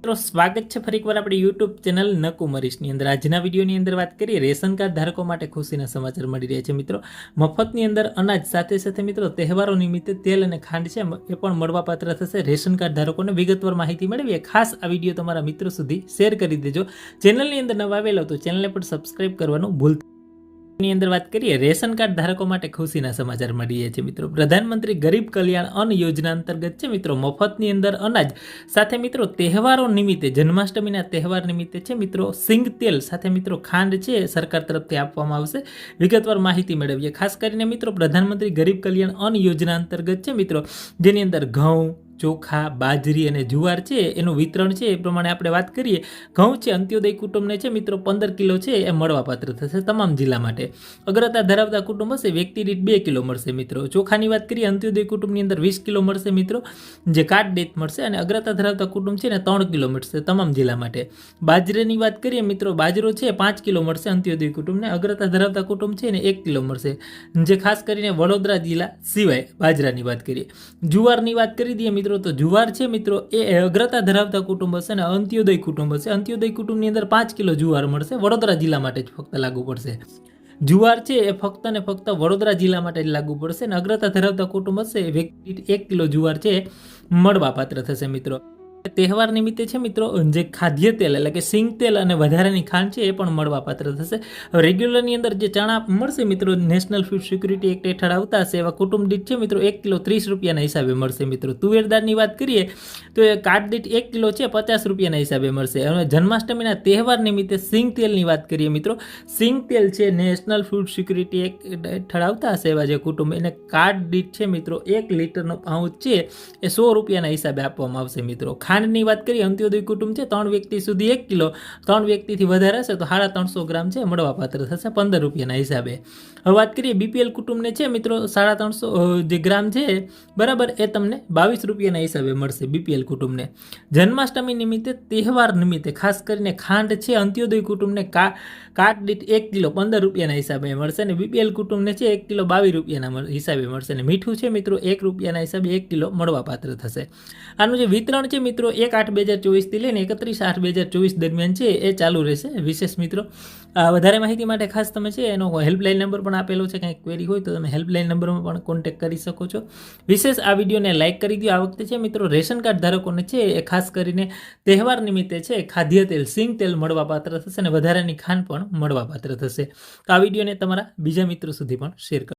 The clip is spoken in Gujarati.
મિત્રો, સ્વાગત છે ફરી એકવાર આપણી યુટ્યુબ ચેનલ નકુમરીશની અંદર. આજના વિડીયોની અંદર વાત કરીએ, રેશન કાર્ડ ધારકો માટે ખુશીના સમાચાર મળી રહ્યા છે મિત્રો. મફતની અંદર અનાજ સાથે સાથે મિત્રો, તહેવારો નિમિત્તે તેલ અને ખાંડ છે એ પણ મળવાપાત્ર થશે. રેશન કાર્ડ ધારકોને વિગતવાર માહિતી મેળવીએ. ખાસ આ વીડિયો તમારા મિત્રો સુધી શેર કરી દેજો. ચેનલની અંદર નવા આવેલો તો ચેનલને પણ સબસ્ક્રાઇબ કરવાનું ભૂલતા ની અંદર વાત કરીએ, રેશન કાર્ડ ધારકો માટે ખુશીના સમાચાર મળીએ છે મિત્રો. પ્રધાનમંત્રી ગરીબ કલ્યાણ અન્ન યોજના અંતર્ગત છે મિત્રો, મફતની અંદર અનાજ. સાથે મિત્રો, તહેવારો નિમિત્તે, જન્માષ્ટમીના તહેવાર નિમિત્તે છે મિત્રો, સિંગ તેલ. સાથે મિત્રો, ખાંડ છે, સરકાર તરફથી આપવામાં આવશે. વિગતવાર માહિતી મેળવીએ. ખાસ કરીને મિત્રો, પ્રધાનમંત્રી ગરીબ કલ્યાણ અન્ન યોજના અંતર્ગત છે મિત્રો, જેની અંદર ઘઉં ચોખા, બાજરી અને જુવાર છે, એનું વિતરણ છે, એ પ્રમાણે આપણે વાત કરીએ. ઘઉં છે, અંત્યોદય કુટુંબને છે, મિત્રો, પંદર કિલો છે, એ મળવાપાત્ર થશે તમામ જિલ્લા માટે. અગ્રતા ધરાવતા કુટુંબ હશે વ્યક્તિ દીઠ બે કિલો મળશે, મિત્રો. ચોખાની વાત કરીએ, અંત્યોદય કુટુંબની અંદર વીસ કિલો મળશે, મિત્રો. જે કાર્ડ ડેથ મળશે અને અગ્રતા ધરાવતા કુટુંબ છે ને ત્રણ કિલો મળશે તમામ જિલ્લા માટે. બાજરીની વાત કરીએ, મિત્રો, બાજરો છે, પાંચ કિલો મળશે અંત્યોદય કુટુંબને. અગ્રતા ધરાવતા કુટુંબ છે ને એક કિલો મળશે. જે ખાસ કરીને વડોદરા જિલ્લા સિવાય બાજરાની વાત કરીએ. જુવારની વાત કરી દઈએ, મિત્રો તો જુવાર છે મિત્રો, એ અગ્રતા ધરાવતા કુટુંબ હશે અને અંત્યોદય કુટુંબ હશે. અંત્યોદય કુટુંબની અંદર પાંચ કિલો જુવાર મળશે. વડોદરા જિલ્લા માટે જ ફક્ત લાગુ પડશે. જુવાર છે, એ ફક્ત ને ફક્ત વડોદરા જિલ્લા માટે જ લાગુ પડશે અને અગ્રતા ધરાવતા કુટુંબ હશે, એ વ્યક્તિ એક કિલો જુવાર છે મળવાપાત્ર થશે મિત્રો. તહેવાર નિમિત્તે છે મિત્રો, જે ખાદ્ય તેલ એટલે કે સિંગ તેલ અને વધારાની ખાંડ છે, એ પણ મળવાપાત્ર થશે. હવે રેગ્યુલરની અંદર જે ચણા મળશે મિત્રો નેશનલ ફૂડ સિક્યુરિટી એક્ટ હેઠળ આવતા હશે એવા કુટુંબ દીઠ છે મિત્રો, એક કિલો ત્રીસ રૂપિયાના હિસાબે મળશે મિત્રો. તુવેરદારની વાત કરીએ, તો એ કાર્ડ દીઠ એક કિલો છે, પચાસ રૂપિયાના હિસાબે મળશે. અને જન્માષ્ટમીના તહેવાર નિમિત્તે સિંગ તેલની વાત કરીએ મિત્રો. સિંગ તેલ છે નેશનલ ફૂડ સિક્યુરિટી એક્ટ હેઠળ આવતા હશે એવા જે કુટુંબ, એને કાર્ડ દીઠ છે મિત્રો, એક લીટરનો પાઉચ છે, એ સો રૂપિયાના હિસાબે આપવામાં આવશે મિત્રો. ખાંડની વાત કરીએ, અંત્યોદય કુટુંબ છે, ત્રણ વ્યક્તિ સુધી એક કિલો. ત્રણ વ્યક્તિથી વધારે હશે તો સાડા ત્રણસો ગ્રામ છે, મળવાપાત્ર થશે પંદર રૂપિયાના હિસાબે. હવે વાત કરીએ, બીપીએલ કુટુંબને છે, મિત્રો, સાડા ત્રણસો જે ગ્રામ છે, બરાબર, એ તમને બાવીસ રૂપિયાના હિસાબે મળશે બીપીએલ કુટુંબને. જન્માષ્ટમી નિમિત્તે, તહેવાર નિમિત્તે, ખાસ કરીને ખાંડ છે, અંત્યોદય કુટુંબને કા, કાટ દીઠ એક કિલો પંદર રૂપિયાના હિસાબે મળશે અને બીપીએલ કુટુંબને છે, એક કિલો બાવીસ રૂપિયાના હિસાબે મળશે અને મીઠું છે, મિત્રો, એક રૂપિયાના હિસાબે એક કિલો મળવાપાત્ર થશે. આનું જે વિતરણ છે, મિત્રો એક આઠ બે હજાર ચોવીસથી લઈને એકત્રીસ આઠ બે હજાર ચોવીસ દરમિયાન છે, એ ચાલુ રહેશે. વિશેષ મિત્રો વધારે માહિતી માટે ખાસ તમે છે, એનો હેલ્પલાઇન નંબર પણ આપેલો છે, કંઈક ક્વેરી હોય તો તમે હેલ્પલાઇન નંબરમાં પણ કોન્ટેક્ટ કરી શકો છો. વિશેષ આ વિડીયોને લાઇક કરી દો આ વખતે છે, મિત્રો, રેશન કાર્ડ ધારકોને છે, એ ખાસ કરીને તહેવાર નિમિત્તે છે, ખાદ્ય તેલ, સિંગ તેલ મળવાપાત્ર થશે અને વધારાની ખાંડ પણ મળવાપાત્ર થશે. તો આ વિડીયોને તમારા બીજા મિત્રો સુધી પણ શેર કરો